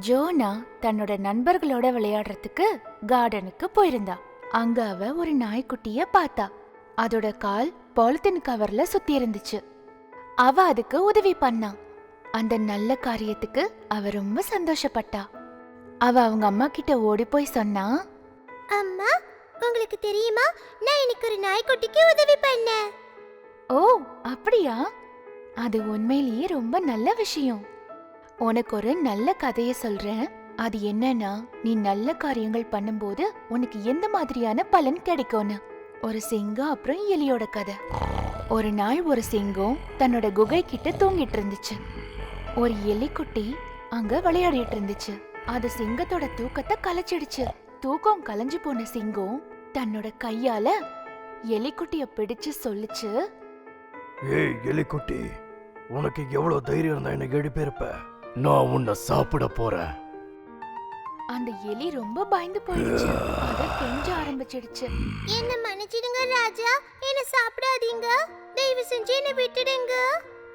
ஜோனா தன்னோட நண்பர்களோட விளையாடுறதுக்கு கார்டனுக்கு போயிருந்தா. அங்க அவ ஒரு நாய்க்குட்டிய பார்த்தா. அதோட கால் பாலித்தீன் கவர்ல சுத்தி இருந்துச்சு. அவ அதுக்கு உதவி பண்ணா. அந்த நல்ல காரியத்துக்கு அவ ரொம்ப சந்தோஷப்பட்டா. அவ அவங்க அம்மா கிட்ட ஓடி போய் சொன்னா அம்மா உங்களுக்கு தெரியுமா? நான் இன்னைக்கு ஒரு நாய்க்குட்டிக்கு உதவி பண்ணேன். ஓ அப்படியா? அது உண்மையிலேயே ரொம்ப நல்ல விஷயம். உனக்கு ஒரு நல்ல கதைய சொல்றேன். அது என்னன்னா நீ நல்ல காரியங்கள் பண்ணும்போது உனக்கு எந்த மாதிரியான பலன் கிடைக்கும்னு. ஒரு சிங்கம் அப்புறம் எலியோட கதை. ஒரு நாள் ஒரு சிங்கம் தன்னோட குகை கிட்ட தூங்கிட்டு இருந்துச்சு ஒரு எலிக்குட்டி அங்க விளையாடிட்டு இருந்துச்சு அது சிங்கத்தோட தூக்கத்தை கலைச்சிடுச்சு. தூக்கம் கலைஞ்சு போன சிங்கம் தன்னோட கையால எலிக்குட்டிய பிடிச்சு சொல்லுச்சு. ஏய் எலிக்குட்டி உனக்கு எவ்வளவு தைரியம் இருந்தா என்ன எழுப்பியிருப்ப நான் உன்னை சாப்பிட போறேன். அந்த எலி ரொம்ப பயந்து போயிடுச்சு. அத கெஞ்ச ஆரம்பிச்சிடுச்சு. என்ன மன்னிச்சிடுங்க ராஜா. என்ன சாப்பிடாதீங்க. தயவு செஞ்சு என்ன விட்டுடுங்க.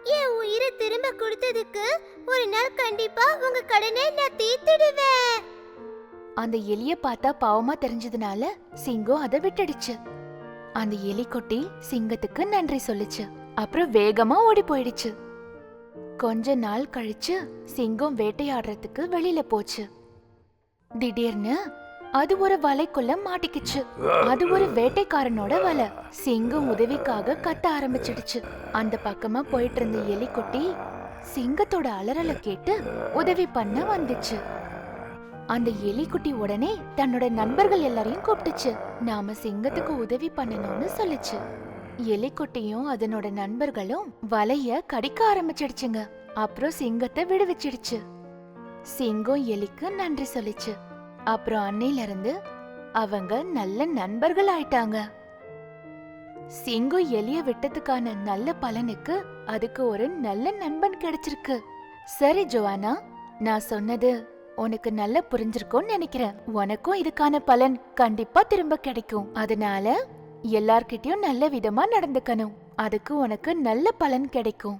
என் உயிரை திரும்ப கொடுத்ததுக்கு ஒரு நாள் கண்டிப்பா உங்க கடனை நான் தீர்த்துடுவேன். அந்த எலிய பார்த்தா பாவமா தெரிஞ்சதுனால சிங்கம் அதை விட்டுடுச்சு. அந்த எலிக்குட்டி சிங்கத்துக்கு நன்றி சொல்லுச்சு. அப்புறம் வேகமா ஓடி போயிடுச்சு. கொஞ்ச நாள் கழிச்சு சிங்கம் வேட்டையாடுறதுக்கு வெளியில போச்சு. திடீர்னு அது ஒரு வலைக்குள்ள மாட்டிக்கிச்சு. அது ஒரு வேட்டைக்காரனோட வலை. சிங்கம் உதவிக்காக கத்த ஆரம்பிச்சிடுச்சு. அந்த பக்கமா போயிட்டு இருந்த எலிக்குட்டி சிங்கத்தோட அலறலை கேட்டு உதவி பண்ண வந்துச்சு. அந்த எலிக்குட்டி உடனே தன்னோட நண்பர்கள் எல்லாரையும் கூப்பிட்டுச்சு. நாம சிங்கத்துக்கு உதவி பண்ணணும்னு சொல்லுச்சு. எலிக்குட்டியும் அதனோட நண்பர்களும் வலைய கடிக்க ஆரம்பிச்சிடுச்சுங்க. அப்புறம் சிங்கத்தை விடுவிச்சிடுச்சு. சிங்கம் எலிக்கு நன்றி சொல்லுச்சு. அப்புறம் அன்னையில இருந்து அவங்க நல்ல நண்பர்கள் ஆயிட்டாங்க. சிங்கம் எலிய விட்டதுக்கான நல்ல பலனுக்கு அதுக்கு ஒரு நல்ல நண்பன் கிடைச்சிருக்கு. சரி ஜோவானா நான் சொன்னது உனக்கு நல்லா புரிஞ்சிருக்கும்னு நினைக்கிறேன். உனக்கும் இதுக்கான பலன் கண்டிப்பா திரும்ப கிடைக்கும். அதனால எல்லார்கிட்டயும் நல்ல விதமா நடந்துக்கணும். அதுக்கு உனக்கு நல்ல பலன் கிடைக்கும்.